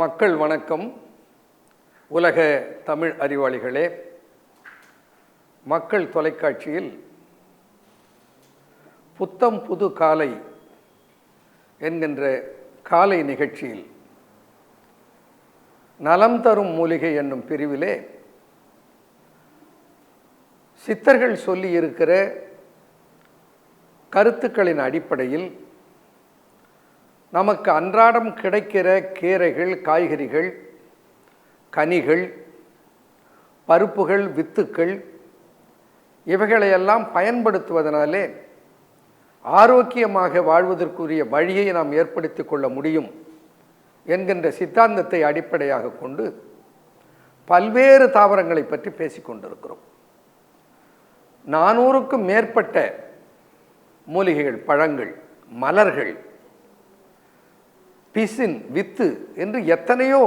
மக்கள் வணக்கம். உலக தமிழ் அறிவாளிகளே மக்கள் தொலைக்காட்சியில் புத்தம் புது காலை என்கின்ற காலை நிகழ்ச்சியில் நலம் தரும் மூலிகை என்னும் பிரிவிலே சித்தர்கள் சொல்லியிருக்கிற கருத்துக்களின் அடிப்படையில் நமக்கு அன்றாடம் கிடைக்கிற கீரைகள் காய்கறிகள் கனிகள் பருப்புகள் வித்துக்கள் இவைகளையெல்லாம் பயன்படுத்துவதனாலே ஆரோக்கியமாக வாழ்வதற்குரிய வழியை நாம் ஏற்படுத்தி கொள்ள முடியும் என்கின்ற சித்தாந்தத்தை அடிப்படையாக கொண்டு பல்வேறு தாவரங்களை பற்றி பேசிக்கொண்டிருக்கிறோம் நானூறுக்கும் மேற்பட்ட மூலிகைகள் பழங்கள் மலர்கள் பிசின் வித்து என்று எத்தனையோ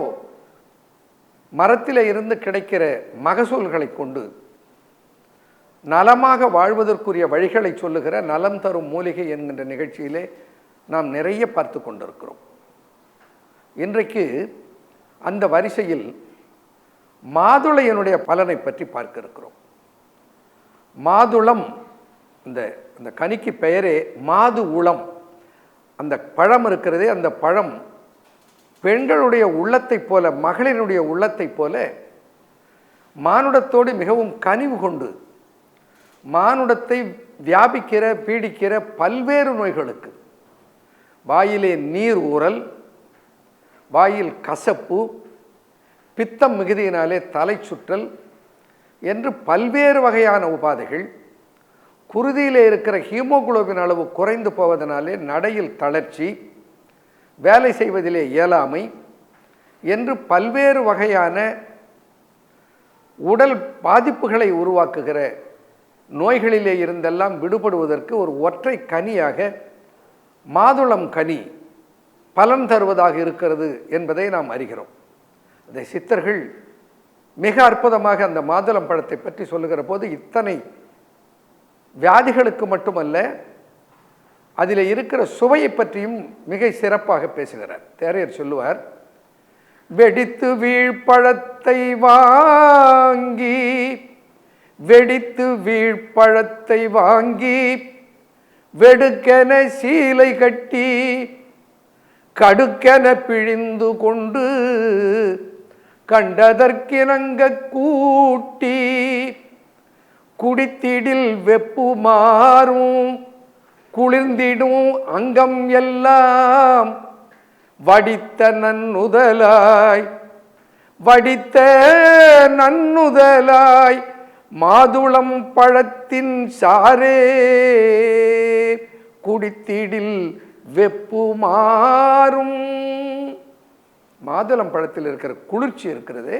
மரத்தில் இருந்து கிடைக்கிற மகசூல்களை கொண்டு நலமாக வாழ்வதற்குரிய வழிகளை சொல்லுகிற நலம் தரும் மூலிகை என்கின்ற நிகழ்ச்சியிலே நாம் நிறைய பார்த்து கொண்டிருக்கிறோம். இன்றைக்கு அந்த வரிசையில் மாதுளையனுடைய பலனை பற்றி பார்க்க இருக்கிறோம். மாதுளம் இந்த இந்த கனிக்கு பெயரே மாது உளம் அந்த பழம் இருக்கிறதே அந்த பழம் பெண்களுடைய உள்ளத்தைப் போல மகளினுடைய உள்ளத்தைப் போல மானுடத்தோடு மிகவும் கனிவு கொண்டு மானுடத்தை வியாபிக்கிற பீடிக்கிற பல்வேறு நோய்களுக்கு வாயிலே நீர் ஊறல் வாயில் கசப்பு பித்தம் மிகுதியினாலே தலை சுற்றல் என்று பல்வேறு வகையான உபாதைகள் குருதியில் இருக்கிற ஹீமோகுளோபின் அளவு குறைந்து போவதனாலே நடையில் தளர்ச்சி வேலை செய்வதிலே இயலாமை என்று பல்வேறு வகையான உடல் பாதிப்புகளை உருவாக்குகிற நோய்களிலே இருந்தெல்லாம் விடுபடுவதற்கு ஒரு ஒற்றை கனியாக மாதுளம் கனி பலன் தருவதாக இருக்கிறது என்பதை நாம் அறிகிறோம். அதை சித்தர்கள் மிக அற்புதமாக அந்த மாதுளம் பழத்தை பற்றி சொல்லுகிற போது இத்தனை வியாதிகளுக்கு மட்டுமல்ல அதில் இருக்கிற சுவையை பற்றியும் மிக சிறப்பாக பேசுகிறார். தேரையர் சொல்லுவார் வெடித்து வீழ்பழத்தை வாங்கி வெடித்து வீழ்பழத்தை வாங்கி வெடுக்கென சீலை கட்டி கடுக்கென பிழிந்து கொண்டு கண்டதற்கிணங்க கூட்டி குடித்திடில் வெப்பு மாறும் குளிர்ந்திடும் அங்கம் எல்லாம். வடித்த நன்னுதலாய் வடித்த நன்னுதலாய் மாதுளம் பழத்தின் சாரே குடித்திடில் வெப்பு மாறும். மாதுளம் பழத்தில் இருக்கிற குளிர்ச்சி இருக்கிறது.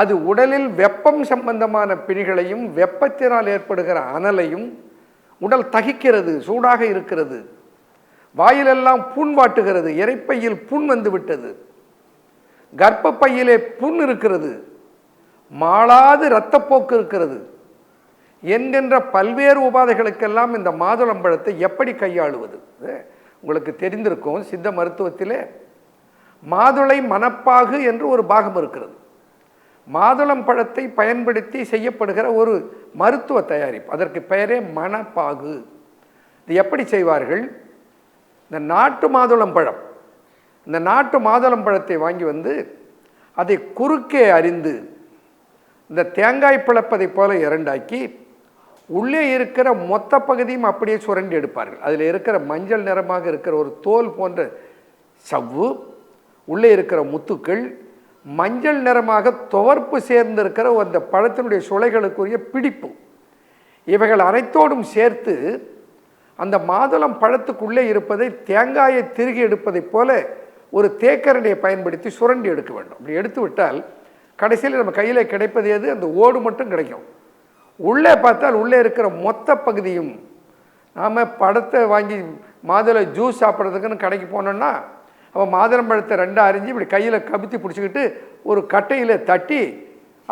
அது உடலில் வெப்பம் சம்பந்தமான பிணிகளையும் வெப்பத்தினால் ஏற்படுகிற அனலையும் உடல் தகிக்கிறது சூடாக இருக்கிறது. வாயிலெல்லாம் புண் வாட்டுகிறது இறைப்பையில் புண் வந்து விட்டது. கர்ப்பப்பையிலே புண் இருக்கிறது. மாளாது இரத்தப்போக்கு இருக்கிறது. என்கின்ற பல்வேறு உபாதைகளுக்கெல்லாம் இந்த மாதுளம்பழத்தை எப்படி கையாளுவது? உங்களுக்கு தெரிந்திருக்கும் சித்த மருத்துவத்திலே மாதுளை மணப்பாகு என்று ஒரு பாகம் இருக்கிறது. மாதுளம் பழத்தை பயன்படுத்தி செய்யப்படுகிற ஒரு மருத்துவ தயாரிப்பு. அதற்கு பெயரே மணப்பாகு. இது எப்படி செய்வார்கள்? இந்த நாட்டு மாதுளம் பழம். இந்த நாட்டு மாதுளம் பழத்தை வாங்கி வந்து அதை குறுக்கே அறிந்து இந்த தேங்காய் பிளப்பதை போல இரண்டாக்கி உள்ளே இருக்கிற மொத்த பகுதியும் அப்படியே சுரண்டி எடுப்பார்கள். அதில் இருக்கிற மஞ்சள் நிறமாக இருக்கிற ஒரு தோல் போன்ற சவ்வு உள்ளே இருக்கிற முத்துக்கள் மஞ்சள் நிறமாக துவர்ப்பு சேர்ந்திருக்கிற அந்த பழத்தினுடைய சுளைகளுக்குரிய பிடிப்பு. இவைகள் அனைத்தோடும் சேர்த்து அந்த மாதுளம் பழத்துக்குள்ளே இருப்பதை தேங்காயை திருகி எடுப்பதைப் போல ஒரு தேக்கரண்டியை பயன்படுத்தி சுரண்டி எடுக்க வேண்டும். அப்படி எடுத்து விட்டால் கடைசியில் நம்ம கையில் கிடைப்பது எது? அந்த ஓடு மட்டும் கிடைக்கும். உள்ளே பார்த்தால் உள்ளே இருக்கிற மொத்த பகுதியும் நாம் பழத்தை வாங்கி மாதுளை ஜூஸ் சாப்பிட்றதுக்குன்னு கடைக்கு போனோன்னா அப்போ மாதுளம்பழத்தை ரெண்டாக அரிஞ்சு இப்படி கையில் கவித்தி பிடிச்சிக்கிட்டு ஒரு கட்டையில் தட்டி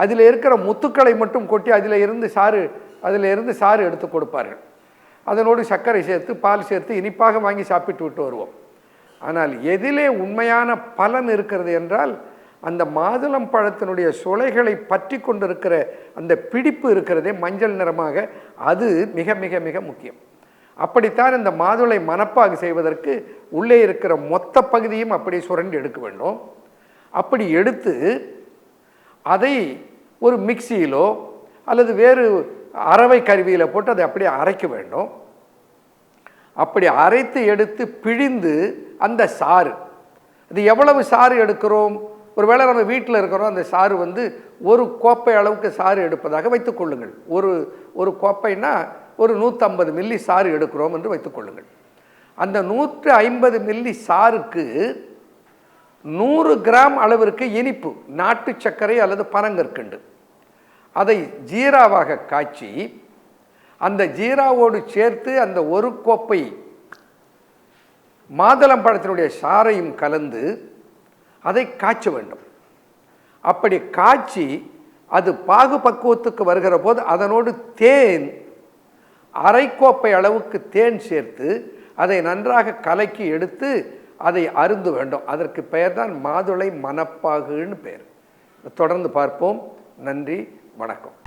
அதில் இருக்கிற முத்துக்களை மட்டும் கொட்டி அதில் இருந்து சாறு அதில் இருந்து சாறு எடுத்து கொடுப்பார்கள். அதனோடு சர்க்கரை சேர்த்து பால் சேர்த்து இனிப்பாக வாங்கி சாப்பிட்டு விட்டு வருவோம். ஆனால் எதிலே உண்மையான பலன் இருக்கிறது என்றால் அந்த மாதுளம் பழத்தினுடைய சுளைகளை பற்றி கொண்டிருக்கிற அந்த பிடிப்பு இருக்கிறதே மஞ்சள் நிறமாக அது மிக மிக மிக முக்கியம். அப்படித்தான் இந்த மாதுளை மனப்பாகு செய்வதற்கு உள்ளே இருக்கிற மொத்த பகுதியும் அப்படி சுரண்டி எடுக்க வேண்டும். அப்படி எடுத்து அதை ஒரு மிக்சியிலோ அல்லது வேறு அரவை கருவியில் போட்டு அதை அப்படியே அரைக்க வேண்டும். அப்படி அரைத்து எடுத்து பிழிந்து அந்த சாறு அது எவ்வளவு சாறு எடுக்கிறோம்? ஒருவேளை நம்ம வீட்டில் இருக்கிறோம் அந்த சாறு வந்து ஒரு கோப்பை அளவுக்கு சாறு எடுப்பதாக வைத்துக்கொள்ளுங்கள் ஒரு ஒரு கோப்பைன்னா ஒரு நூற்றம்பது மில்லி சாறு எடுக்கிறோம் என்று வைத்துக்கொள்ளுங்கள் அந்த நூற்று ஐம்பது மில்லி சாருக்கு நூறு கிராம் அளவிற்கு இனிப்பு நாட்டு சர்க்கரை அல்லது பனங்கற்கண்டு. அதை ஜீராவாக காய்ச்சி அந்த ஜீராவோடு சேர்த்து அந்த ஒரு கோப்பை மாதுளம்பழத்தினுடைய சாறையும் கலந்து அதை காய்ச்ச வேண்டும். அப்படி காய்ச்சி அது பாகு பக்குவத்துக்கு வருகிற போது அதனோடு தேன் அரைக்கோப்பை அளவுக்கு தேன் சேர்த்து அதை நன்றாக கலக்கி எடுத்து அதை அருந்து வேண்டும். அதற்கு பெயர் தான் மாதுளை மணப்பாகுன்னு பெயர் தொடர்ந்து பார்ப்போம். நன்றி வணக்கம்.